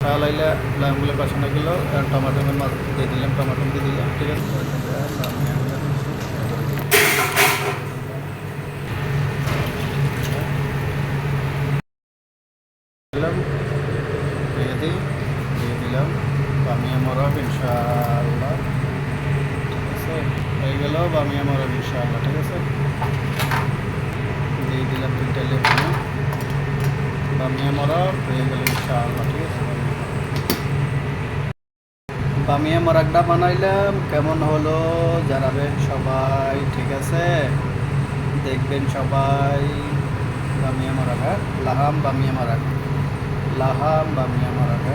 লাইলে লাইমগুলো কষানো গেলো টমাটো মাছ দিয়ে দিলাম, টমাটো দিয়ে দিলাম, ঠিক আছে? বামিয়া ইনশাআল্লাহ। ঠিক আছে? দিয়ে দিলাম তিনটা বামিয়া হয়ে গেল আছে বামিয়া মরাকটা বানাইলাম। কেমন হলো জানাবেন সবাই, ঠিক আছে? দেখবেন সবাই। বামিয়া মরাক লাহাম বামিয়া মরাক লাহাম বামিয়া মরাক